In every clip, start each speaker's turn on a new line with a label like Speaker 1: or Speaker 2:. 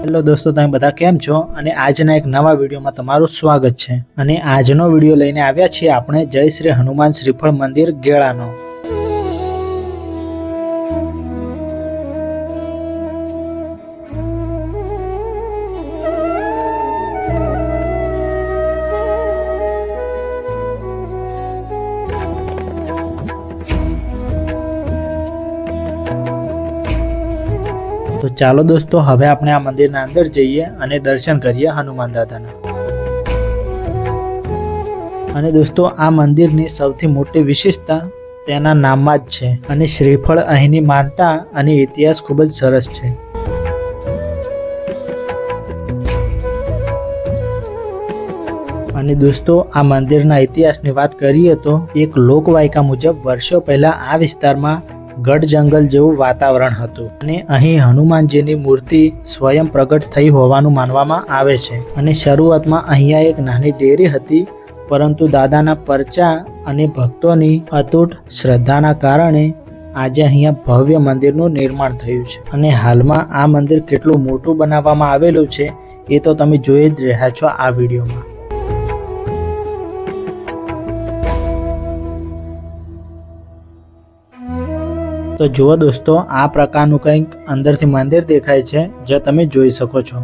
Speaker 1: Hello દોસ્તો, તમે બધા કેમ છો? અને આજના એક નવા વિડીયોમાં તમારું સ્વાગત છે. અને આજનો વીડિયો લઈને આવ્યા છીએ આપણે જય શ્રી હનુમાન શ્રીફળ મંદિર ગેળાનો. ચાલો દોસ્તો, હવે આપણે આ મંદિરના અંદર જઈએ અને દર્શન કરીએ હનુમાન દાદાના. અને દોસ્તો, આ મંદિરની સૌથી મોટી વિશેષતા તેના નામમાં જ છે અને શ્રીફળ અહીંની માનતા અને ઇતિહાસ ખૂબ જ સરસ છે. અને દોસ્તો, આ મંદિરના ઇતિહાસની વાત કરીએ તો, એક લોકવાયકા મુજબ વર્ષો પહેલા આ વિસ્તારમાં ગઢ જંગલ જેવું વાતાવરણ હતું. અને અહીં હનુમાનજીની મૂર્તિ સ્વયં પ્રગટ થઈ હોવાનું માનવામાં આવે છે. અને શરૂઆતમાં અહીંયા એક નાની ડેરી હતી, પરંતુ દાદાના પરચા અને ભક્તોની અતૂટ શ્રદ્ધાના કારણે આજે અહીંયા ભવ્ય મંદિરનું નિર્માણ થયું છે. અને હાલમાં આ મંદિર કેટલું મોટું બનાવવામાં આવેલું છે, એ તો તમે જોઈ જ રહ્યા છો આ વિડીયોમાં. તો જુઓ દોસ્તો, આ પ્રકારનું કંઈક અંદરથી મંદિર દેખાય છે, જે તમે જોઈ શકો છો.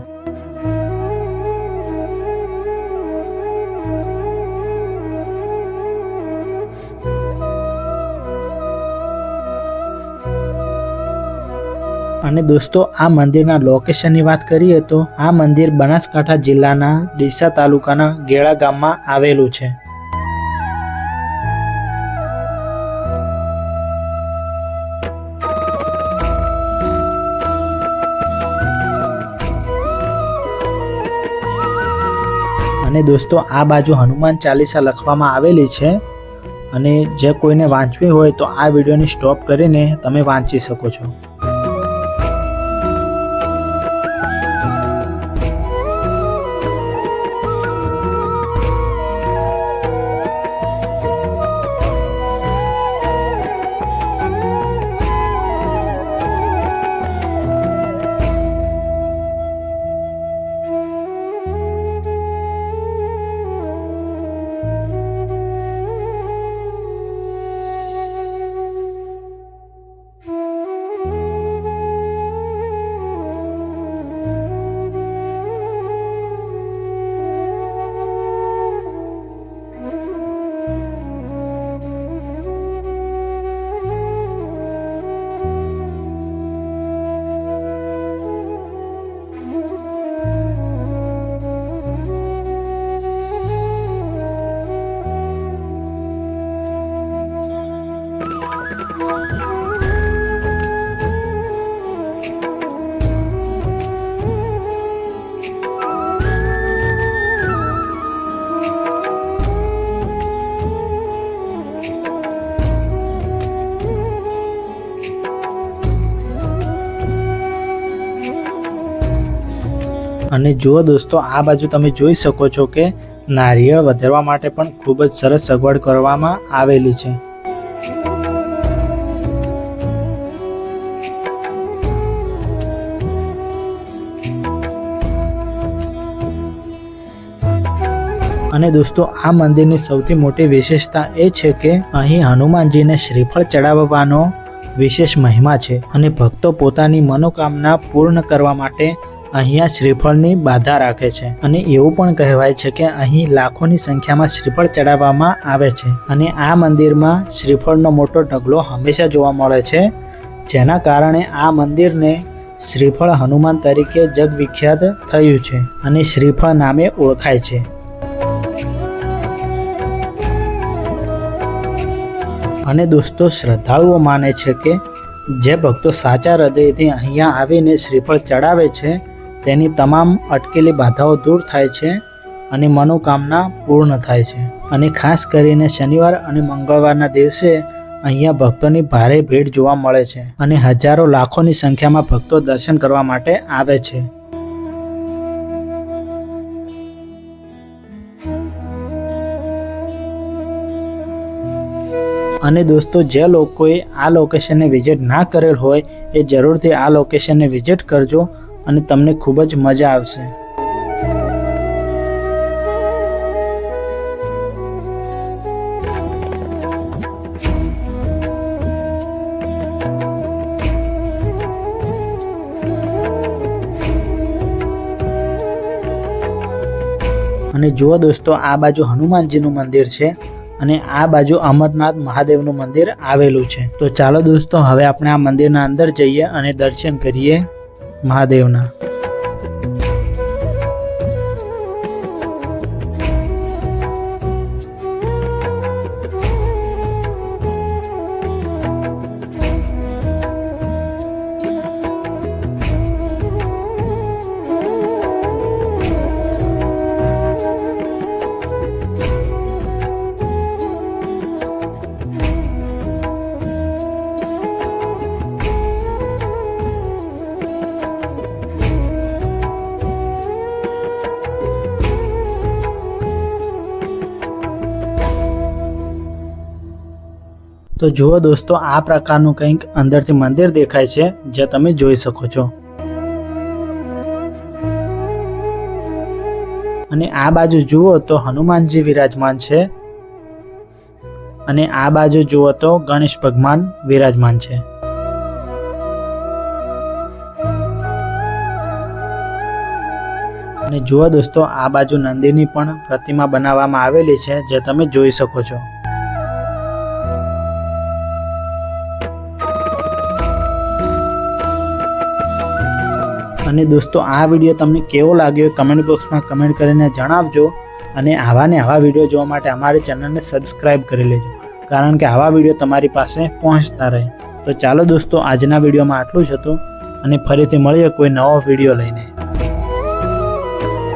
Speaker 1: અને દોસ્તો, આ મંદિરના લોકેશનની વાત કરીએ તો આ મંદિર બનાસકાંઠા જિલ્લાના ડીસા તાલુકાના ગેળા ગામમાં આવેલું છે. અને દોસ્તો, આ બાજુ હનુમાન ચાલીસા લખવામાં આવેલી છે અને જે કોઈને વાંચવી હોય તો આ વિડીયોને સ્ટોપ કરીને તમે વાંચી શકો છો. અને જુઓ દોસ્તો, આ બાજુ તમે જોઈ શકો છો કે નારિયેળ વધારવા માટે પણ ખૂબ જ સરસ સગવડ કરવામાં આવેલી છે. અને દોસ્તો, આ મંદિરની સૌથી મોટી વિશેષતા એ છે કે અહીં હનુમાનજીને શ્રીફળ ચડાવવાનો વિશેષ મહિમા છે અને ભક્તો પોતાની મનોકામના પૂર્ણ કરવા માટે અહીંયા શ્રીફળની બાધા રાખે છે. અને એવું પણ કહેવાય છે કે અહીં લાખોની સંખ્યામાં શ્રીફળ ચડાવવામાં આવે છે. અને આ મંદિરમાં શ્રીફળનો મોટો ઢગલો હંમેશા જોવા મળે છે. જેના કારણે આ મંદિરને શ્રીફળ હનુમાન તરીકે જગવિખ્યાત થયું છે અને શ્રીફળ નામે ઓળખાય છે. અને દોસ્તો, શ્રદ્ધાળુઓ માને છે કે જે ભક્તો સાચા હૃદયથી અહીંયા આવીને શ્રીફળ ચડાવે છે તેની તમામ અટકેલી બાધાઓ દૂર થાય છે અને મનોકામના પૂર્ણ થાય છે. અને ખાસ કરીને શનિવાર અને મંગળવારના દિવસે અહીંયા ભક્તોની ભારે ભીડ જોવા મળે છે અને હજારો લાખોની સંખ્યામાં ભક્તો દર્શન કરવા માટે આવે છે. અને દોસ્તો, જે લોકોએ આ લોકેશનને વિઝિટ ના કરેલ હોય એ જરૂરથી આ લોકેશનને વિઝિટ કરજો અને તમને ખૂબ જ મજા આવશે. અને જુઓ દોસ્તો, આ બાજુ હનુમાનજીનું મંદિર છે અને આ બાજુ અમરનાથ મહાદેવનું મંદિર આવેલું છે. તો ચાલો દોસ્તો, હવે આપણે આ મંદિરના અંદર જઈએ અને દર્શન કરીએ. મહાદેવના. તો જુઓ દોસ્તો, આ પ્રકારનું કંઈક અંદરથી મંદિર દેખાય છે જે તમે જોઈ શકો છો. અને આ બાજુ જુઓ તો હનુમાનજી વિરાજમાન છે. અને આ બાજુ જુઓ તો ગણેશ ભગવાન વિરાજમાન છે. અને જુઓ દોસ્તો, આ બાજુ નંદીની પણ પ્રતિમા બનાવવામાં આવેલી છે, જે તમે જોઈ શકો છો. અને દોસ્તો, આ વીડિયો તમને કેવો લાગ્યો કમેન્ટ બોક્સમાં કમેન્ટ કરીને જણાવજો અને આવા ને આવા વીડિયો જોવા માટે અમારી ચેનલને સબસ્ક્રાઈબ કરી લેજો. કારણ કે આવા વીડિયો તમારી પાસે પહોંચતા રહે. તો ચાલો દોસ્તો, આજના વિડીયોમાં આટલું જ હતું અને ફરીથી મળીએ કોઈ નવો વીડિયો લઈને.